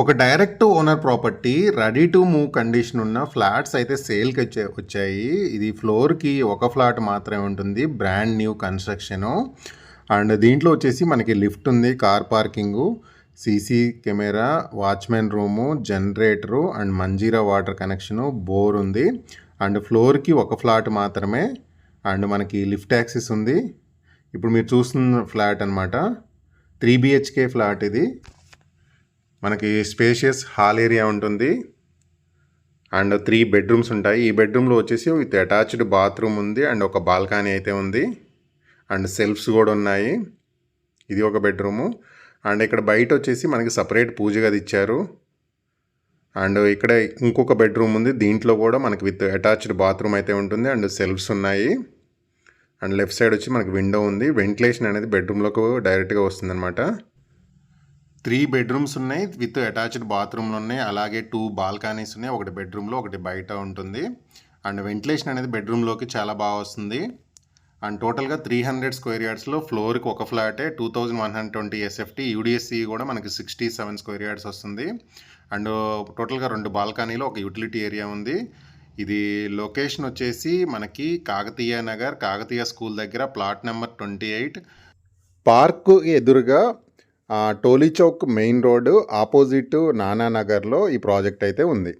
ఒక direct owner property ready to move condition ఉన్న flats అయితే సేల్కి వచ్చే వచ్చాయి. ఇది ఫ్లోర్కి ఒక ఫ్లాట్ మాత్రమే ఉంటుంది బ్రాండ్ న్యూ కన్స్ట్రక్షను. అండ్ దీంట్లో వచ్చేసి మనకి లిఫ్ట్ ఉంది car parking CC camera watchman room generator and Manjira water connection bore ఉంది. అండ్ ఫ్లోర్కి ఒక ఫ్లాట్ మాత్రమే అండ్ మనకి లిఫ్ట్ యాక్సెస్ ఉంది. ఇప్పుడు మీరు చూస్తున్న ఫ్లాట్ అనమాట త్రీ బిహెచ్కే ఫ్లాట్ ఇది. మనకి స్పేషియస్ హాల్ ఏరియా ఉంటుంది. అండ్ త్రీ బెడ్రూమ్స్ ఉంటాయి. ఈ బెడ్రూమ్లో వచ్చేసి విత్ అటాచ్డ్ బాత్రూమ్ ఉంది అండ్ ఒక బాల్కనీ అయితే ఉంది. అండ్ సెల్ఫ్స్ కూడా ఉన్నాయి. ఇది ఒక బెడ్రూము అండ్ ఇక్కడ బయట వచ్చేసి మనకి సపరేట్ పూజ గది ఇచ్చారు. అండ్ ఇక్కడ ఇంకొక బెడ్రూమ్ ఉంది. దీంట్లో కూడా మనకి విత్ అటాచ్డ్ బాత్రూమ్ అయితే ఉంటుంది. అండ్ సెల్ఫ్స్ ఉన్నాయి. అండ్ లెఫ్ట్ సైడ్ వచ్చి మనకి విండో ఉంది. వెంటిలేషన్ అనేది బెడ్రూమ్లోకి డైరెక్ట్గా వస్తుందన్నమాట. త్రీ బెడ్రూమ్స్ ఉన్నాయి విత్ అటాచ్డ్ బాత్రూమ్లు ఉన్నాయి అలాగే టూ బాల్కనీస్ ఉన్నాయి ఒకటి బెడ్రూమ్లో ఒకటి బయట ఉంటుంది. అండ్ వెంటిలేషన్ అనేది బెడ్రూమ్లోకి చాలా బాగా వస్తుంది. అండ్ టోటల్గా త్రీ హండ్రెడ్ స్క్వేర్ యార్డ్స్లో ఫ్లోర్కి ఒక ఫ్లాటే two thousand one hundred twenty SFT యూడిఎస్సి కూడా మనకి సిక్స్టీ సెవెన్ స్క్వేర్ యార్డ్స్ వస్తుంది. అండ్ టోటల్గా రెండు బాల్కనీలో ఒక యూటిలిటీ ఏరియా ఉంది. ఇది లొకేషన్ వచ్చేసి మనకి కాకతీయ నగర్ కాకతీయ స్కూల్ దగ్గర plot number twenty eight. Park ఎదురుగా Toli Chowk main road opposite నానానగర్లో ఈ ప్రాజెక్ట్ అయితే ఉంది.